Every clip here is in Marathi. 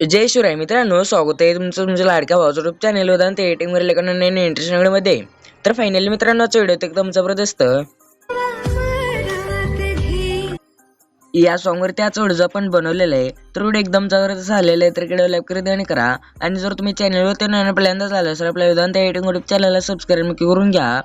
जय शिवराय मित्रांनो स्वागत आहे तुमचं तुमच्या लाडक्या भावाचं युट्यूब चॅनल होता ते एटिंगवर लेखन नवीन इंटरेस्ट तर फायनली मित्रांनो आजचा व्हिडिओ एकदम जबरदस्त. या सॉंगवर त्याच आज आपण बनवलेलं आहे. तर व्हिडिओ एकदम जबरदस्त झालेला आहे तर व्हिडिओ लाईक करा आणि करा. आणि जर तुम्ही चॅनलवरती नवीन पहिल्यांदाच झालं तर आपल्या वेदांत एटिंग युट्यूब चॅनलला सबस्क्राईब नक्की करून घ्या.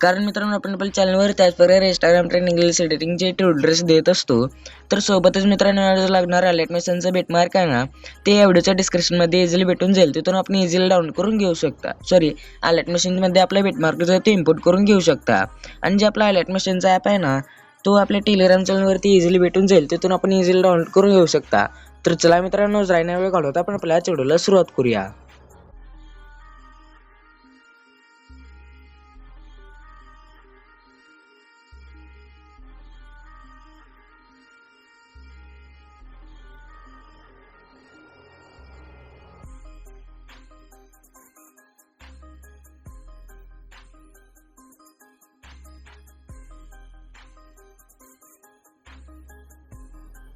कारण मित्रांनो आपण आपल्या चॅनलवर त्याचप्रकारे इंस्टाग्राम ट्रेंड इंग्लिश एडिटिंगचे ट्युटर्स देत असतो. तर सोबतच मित्रांनो लागणारा लागणार अलर्ट बेटमार्क आहे ना ते या व्हिडिओच्या डिस्क्रिप्शनमध्ये इझिली भेटून जाईल. तिथून आपण इझिली डाउनलोड करून घेऊ शकता. सॉरी अलर्ट मशीनमध्ये आपल्या बेटमार्क जो आहे ते इम्पोर्ट करून घेऊ शकता. आणि जे आपला अलर्ट मशीनचा ॲप आहे ना तो आपल्या टेलिग्राम चॅनलवरती इझिली भेटून जाईल. तिथून आपण इझिली डाउनलोड करून घेऊ शकता. तर चला मित्रांनो जायना वेळ घालवता आपण आपल्या चेडूला सुरुवात करूया.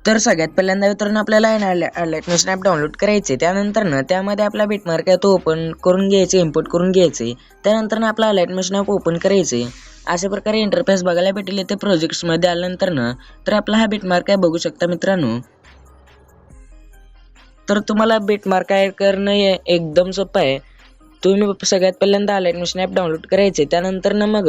तर सगळ्यात पहिल्यांदा मित्रांनो आपल्याला आहे ना लाईटनेस ॲप डाउनलोड करायचे त्यानंतर ना त्यामध्ये आपला बिटमार्क आहे तो ओपन करून घ्यायचे इम्पोर्ट करून घ्यायचे त्यानंतर ना आपला लाईटनेस ॲप ओपन करायचे अशा प्रकारे इंटरफेस बघायला भेटेल. इथे प्रोजेक्ट्समध्ये आल्यानंतर ना तर आपला हा बिटमार्क आहे बघू शकता मित्रांनो. तर तुम्हाला बिटमार्क ॲड करणं एकदम सोपं आहे. तुम्ही सगळ्यात पहिल्यांदा लाईटनेस ॲप डाउनलोड करायचे त्यानंतर ना मग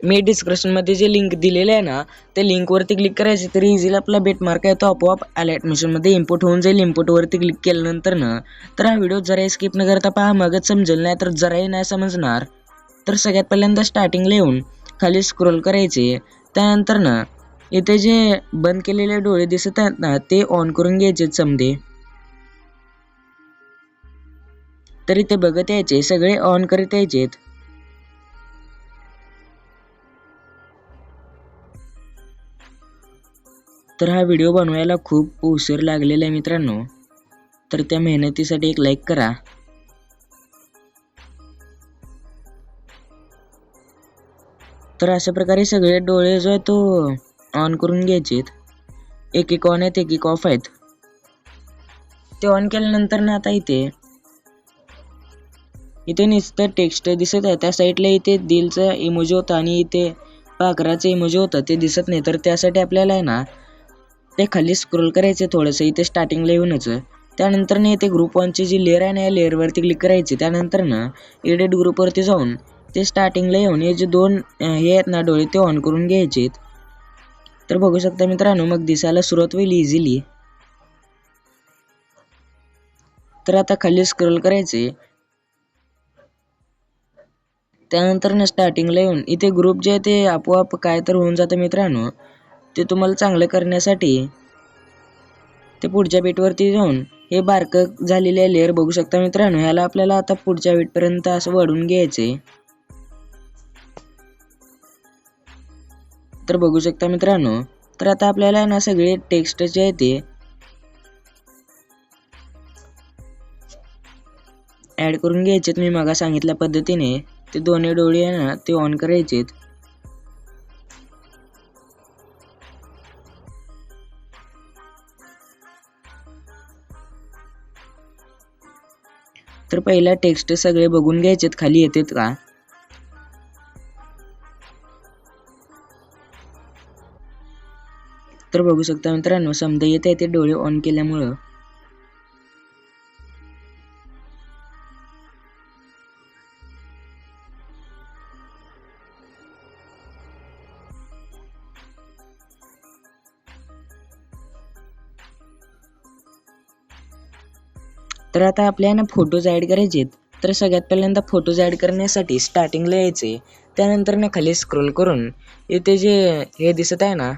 मी डिस्क्रिप्शनमध्ये जे लिंक दिलेले आहे ना त्या लिंकवरती क्लिक करायचे तरी इझिली आपला बेट मार्क आहे तो आपोआप आल्या ॲडमिशनमध्ये इम्पोर्ट होऊन जाईल. इम्पोर्टवरती क्लिक केल्यानंतर ना तर हा व्हिडिओ जराही स्किप न करता पहा मगच समजेल नाही तर जराही नाही समजणार. तर सगळ्यात पहिल्यांदा स्टार्टिंगला येऊन खाली स्क्रोल करायचे. त्यानंतर ना इथे जे बंद केलेले डोळे दिसत आहेत ना ते ऑन करून घ्यायचे समजे तर इथे बघत यायचे सगळे ऑन करत यायचेत तर हा व्हिडिओ बनवायला खूप उशीर लागलेला आहे मित्रांनो. तर त्या मेहनतीसाठी एक लाईक करा. तर अशा प्रकारे सगळे डोळे जो आहे तो ऑन करून घ्यायचेत. एक एक ऑन आहेत एक एक ऑफ आहेत. ते ऑन केल्यानंतर ना आता इथे इथे नुसतं टेक्स्ट दिसत आहे. त्या साईडला इथे दिलचं इमोजी होता आणि इथे पाखराचं इमोजी होतं. ते दिसत नाही. तर त्यासाठी आपल्याला आहे ना ते खाली स्क्रोल करायचे थोडंसं इथे स्टार्टिंगला येऊनच. त्यानंतर ना इथे ग्रुप वनची जी लेअर आहे ना या लेअरवरती क्लिक करायची. त्यानंतर ना एडिट ग्रुपवरती जाऊन ते स्टार्टिंगला येऊन हे जे दोन हे आहेत ना डोळे ते ऑन करून घ्यायचे तर बघू शकता मित्रांनो मग दिसायला सुरुवात होईल इझिली तर आता खाली स्क्रोल करायचे. त्यानंतर ना स्टार्टिंगला येऊन इथे ग्रुप जे आहे ते आपोआप काय तर होऊन जातं मित्रांनो. ते तुम्हाला चांगलं करण्यासाठी ते पुढच्या बीटवरती जाऊन हे बारकं झालेले लेअर बघू शकता मित्रांनो. ह्याला आपल्याला आता पुढच्या बीटपर्यंत असं वाढून घ्यायचे तर बघू शकता मित्रांनो तर आता आपल्याला ना सगळे टेक्स्ट जे आहे ते ॲड करून घ्यायचेत. मी मागा सांगितल्या पद्धतीने ते दोन्ही डोळे आहे ना ते ऑन करायचेत. तर पहिला टेक्स्ट सगळे बघून घ्यायचेत. खाली येतात का? तर बघू शकता मित्रांनो समजा येत आहे ते डोळे ऑन केल्यामुळं तर आता आपल्याला फोटोज ॲड करायचे तर सगळ्यात पहिल्यांदा फोटोज ॲड करण्यासाठी स्टार्टिंगला यायचे त्यानंतर ना खाली स्क्रोल करून इथे जे हे दिसत आहे ना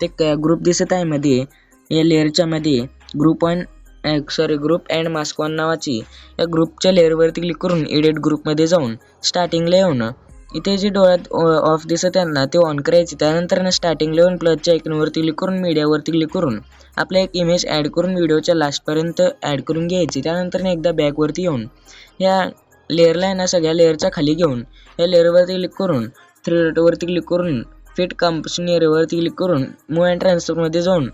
ते ग्रुप दिसत आहे मध्ये. या लेअरच्या मध्ये group one sorry group and mask one नावाची या ग्रुपच्या लेअरवरती क्लिक करून एडिट ग्रुपमध्ये जाऊन स्टार्टिंगला येऊन इथे जे डोळ्यात ऑफ दिसत त्यांना ते ऑन करायचे. त्यानंतर ना स्टार्टिंग लेवन प्लसच्या आयकनवरती क्लिक करून मीडियावरती क्लिक करून आपल्या एक इमेज ॲड करून व्हिडिओच्या लास्टपर्यंत ॲड करून घ्यायची. त्यानंतर एकदा बॅकवरती येऊन या लेअरला आहे ना सगळ्या लेअरच्या खाली घेऊन या लेअरवरती क्लिक करून थ्री डॉटवरती क्लिक करून फिट कंपोजिशन एरियावरती क्लिक करून मूव अँड ट्रान्सफरमध्ये जाऊन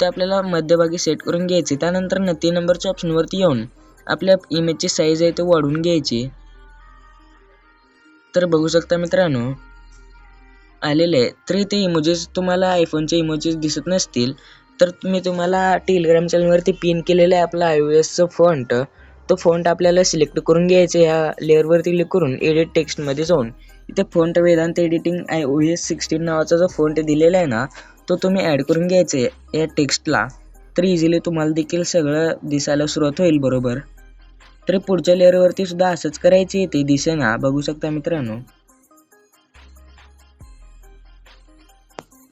ते आपल्याला मध्यभागी सेट करून घ्यायचे. त्यानंतर न तीन नंबरच्या ऑप्शनवरती येऊन आपल्या इमेजची साईज आहे ते वाढवून घ्यायची. तर बघू शकता मित्रांनो. आलेले आहे तर इथे इमोजेस तुम्हाला आयफोनचे इमोजेस दिसत नसतील तर मी तुम्हाला टेलिग्राम चॅनलवरती पिन केलेलं आहे आपला आय ओ एसचं फॉन्ट तो फॉन्ट आपल्याला सिलेक्ट करून घ्यायचा या लेअरवरती क्लिक करून एडिट टेक्स्टमध्ये जाऊन. इथे font Vedant editing I O S sixteen नावाचा जो फॉन्ट दिलेला आहे ना तो तुम्ही ॲड करून घ्यायचा आहे या टेक्स्टला तर इझिली तुम्हाला देखील सगळं दिसायला सुरुवात होईल बरोबर? तर पुढच्या लेअरवरती सुद्धा असंच करायचे ते दिसेना. बघू शकता मित्रांनो.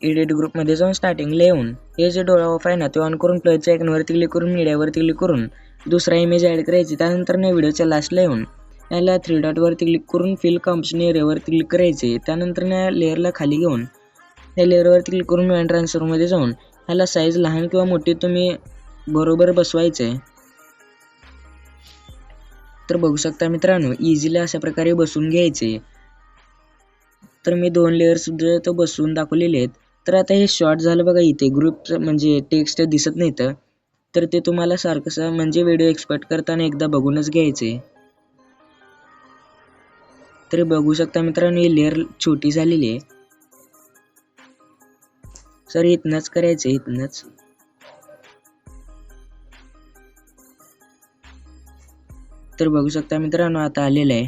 एडिट ग्रुपमध्ये जाऊन स्टार्टिंगला येऊन हे जे डोळा ऑफ आहे ना ते ऑन करून प्लसच्या आयकॉनवरती क्लिक करून मीडियावरती क्लिक करून दुसरा इमेज ॲड करायची. त्यानंतर ना व्हिडिओच्या लास्टला येऊन याला थ्री डॉटवरती क्लिक करून फिल कॉम्प्शन नेअरवरती क्लिक करायचे. त्यानंतर ना लेअरला खाली घेऊन या लेअरवरती क्लिक करून मॅन ट्रान्सफरमध्ये जाऊन ह्याला साईज लहान किंवा मोठी तुम्ही बरोबर बसवायचे तर बघू शकता मित्रांनो इझिली अशा प्रकारे बसून घ्यायचे. तर मी दोन लेअर सुद्धा तो बसवून दाखवलेले आहेत. तर आता हे शॉर्ट झालं बघा इथे ग्रुप म्हणजे टेक्स्ट दिसत नाही तर ते तुम्हाला सारखं म्हणजे व्हिडिओ एक्सपर्ट करताना एकदा बघूनच घ्यायचे. तर बघू शकता मित्रांनो ही लेअर छोटी झालेली आहे. सर इथनंच करायचं इथनंच. तर बघू शकता मित्रांनो आता आलेलं आहे.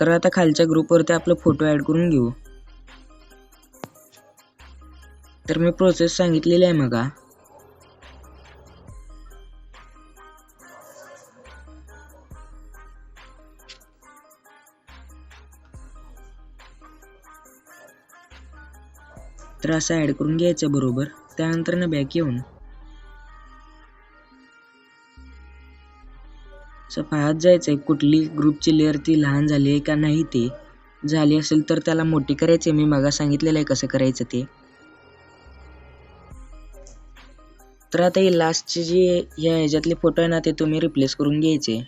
तर आता खालच्या ग्रुपवरती आपलं फोटो ॲड करून घेऊ. तर मी प्रोसेस सांगितलेली आहे मग तर असं ॲड करून घ्यायचं बरोबर. त्यानंतर ना बॅक येऊन असं पाहत जायचं आहे कुठली ग्रुपची लेअर ती लहान झाली आहे का नाही ती झाली असेल तर त्याला मोठी करायची मी मागा सांगितलेलं आहे कसं करायचं ते. तर आता ही लास्टचे जे ह्या ह्याच्यातले फोटो आहे ना ते तुम्ही रिप्लेस करून घ्यायचे.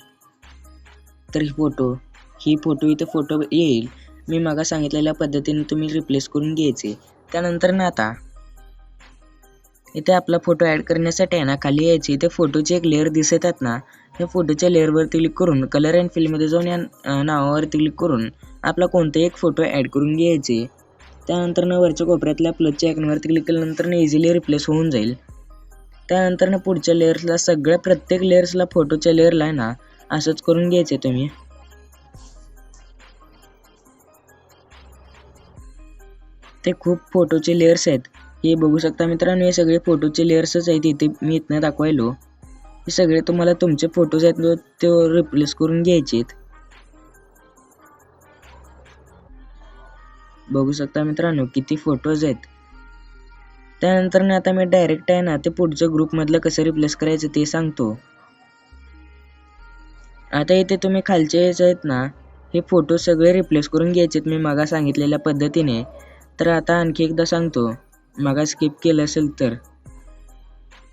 तर ही फोटो ही फोटो इथे फोटो येईल. मी मागा सांगितलेल्या पद्धतीने तुम्ही रिप्लेस करून घ्यायचे. त्यानंतर ना आता इथे आपला फोटो ॲड करण्यासाठी आहे ना खाली यायची. इथे फोटोचे एक लेअर दिसतात ना या फोटोच्या लेअरवरती क्लिक करून कलर अँड फिल्डमध्ये जाऊन या नावावरती क्लिक करून आपला कोणताही एक फोटो ॲड करून घ्यायचे. त्यानंतर ना वरच्या कोपऱ्यातल्या प्लसच्या आयकॉनवरती क्लिक केल्यानंतर ना इझिली रिप्लेस होऊन जाईल. त्यानंतर ना पुढच्या लेअर्सला सगळ्या प्रत्येक लेअर्सला फोटोच्या लेअरला आहे ना असंच करून घ्यायचे तुम्ही. ते खूप फोटोचे लेअर्स आहेत. हे बघू शकता मित्रांनो हे सगळे फोटोचे लेअर्सच आहेत इथे मी इथनं दाखवायलो. हे सगळे तुम्हाला तुमचे फोटोज आहेत ते रिप्लेस करून घ्यायचे बघू शकता मित्रांनो किती फोटोज आहेत. त्यानंतर ना आता मी डायरेक्ट आहे ना ते पुढच्या ग्रुपमधलं कसं रिप्लेस करायचं ते सांगतो. आता इथे तुम्ही खालचे यायचे आहेत ना हे फोटो सगळे रिप्लेस करून घ्यायचेत मी मागा सांगितलेल्या पद्धतीने. तर आता आणखी एकदा सांगतो. मागा स्किप केलं असेल तर.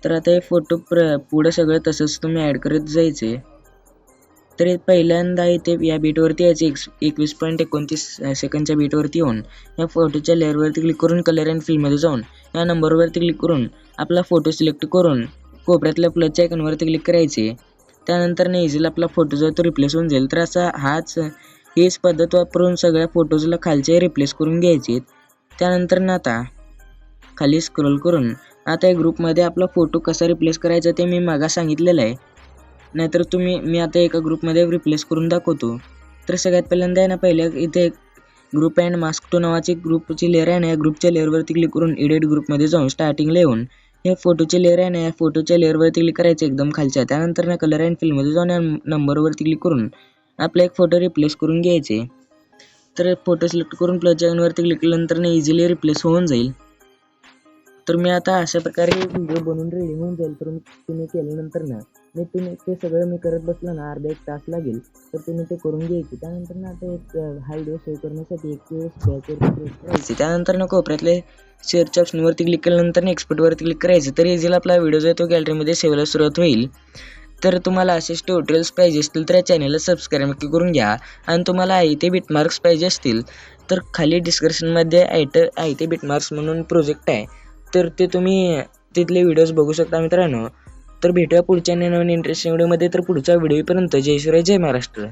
तर आता हे फोटो प्र पुढं सगळं तसंच तुम्ही ॲड करत जायचे तर पहिल्यांदा इथे या बीटवरती यायचे. एक एकवीस पॉईंट एकोणतीस सेकंडच्या बीटवरती येऊन या फोटोच्या लेअरवरती क्लिक करून कलर अँड फिल्ममध्ये जाऊन या नंबरवरती क्लिक करून आपला फोटो सिलेक्ट करून कोपऱ्यातल्या प्लसच्या आयकॉनवरती क्लिक करायचे. त्यानंतर ना इझिली आपला फोटो जो तो रिप्लेस होऊन जाईल. तर असा हाच हीच पद्धत वापरून सगळ्या फोटोजला खालचे रिप्लेस करून घ्यायचे त्यानंतर ना आता खाली स्क्रोल करून आता या ग्रुपमध्ये आपला फोटो कसा रिप्लेस करायचा ते मी मागा सांगितलेलं आहे. नाहीतर तुम्ही मी आता एका ग्रुपमध्ये रिप्लेस करून दाखवतो. तर सगळ्यात पहिल्यांदा आहे ना पहिल्या इथे ग्रुप अँड मास्क टू नावाची ग्रुपची लेअर आहे ना या ग्रुपच्या लेअरवरती क्लिक करून एडिट ग्रुपमध्ये जाऊन स्टार्टिंगला येऊन हे फोटोचे लेअर आहे ना या फोटोच्या लेअरवरती क्लिक करायचे एकदम खालच्या. त्यानंतर ना कलर अँड फिल्डमध्ये जाऊन या नंबरवरती क्लिक करून आपला एक फोटो रिप्लेस करून घ्यायचे. तर फोटो सिलेक्ट करून प्लस जॉईनवरती क्लिक केल्यानंतर ना इझिली रिप्लेस होऊन जाईल. तर मी आता अशा प्रकारे व्हिडिओ बनवून रेडी होऊन जाईल. तर तुम्ही केल्यानंतर ना मी तुम्ही ते सगळं मी करत बसलं ना अर्धा एक तास लागेल. तर तुम्ही ते करून घ्यायचे त्यानंतर ना आता एक हा व्हिडिओ सेव्ह करण्यासाठी एक वेळेस प्रेस करायचे. त्यानंतर ना कोपऱ्यातले शेअरच्या ऑप्शनवरती क्लिक केल्यानंतर एक्सपोर्टवरती क्लिक करायचं. तर इझिली आपला व्हिडिओ जो आहे तो गॅलरीमध्ये सेव्हला सुरुवात होईल. तर तुम्हाला असेच ट्युटोरियल्स पाहिजे असतील तर या चॅनलला सबस्क्राईब नक्की करून घ्या. आणि तुम्हाला आय ते बिटमार्क्स पाहिजे असतील तर खाली डिस्क्रिप्शनमध्ये आयट आय ते बिटमार्क्स म्हणून प्रोजेक्ट आहे. तर ते तुम्ही तिथले व्हिडिओज बघू शकता मित्रांनो. तर भेटूया पुढच्या नवीन इंटरेस्टिंग व्हिडिओमध्ये तर पुढच्या व्हिडिओपर्यंत जय शिवराय जय महाराष्ट्र.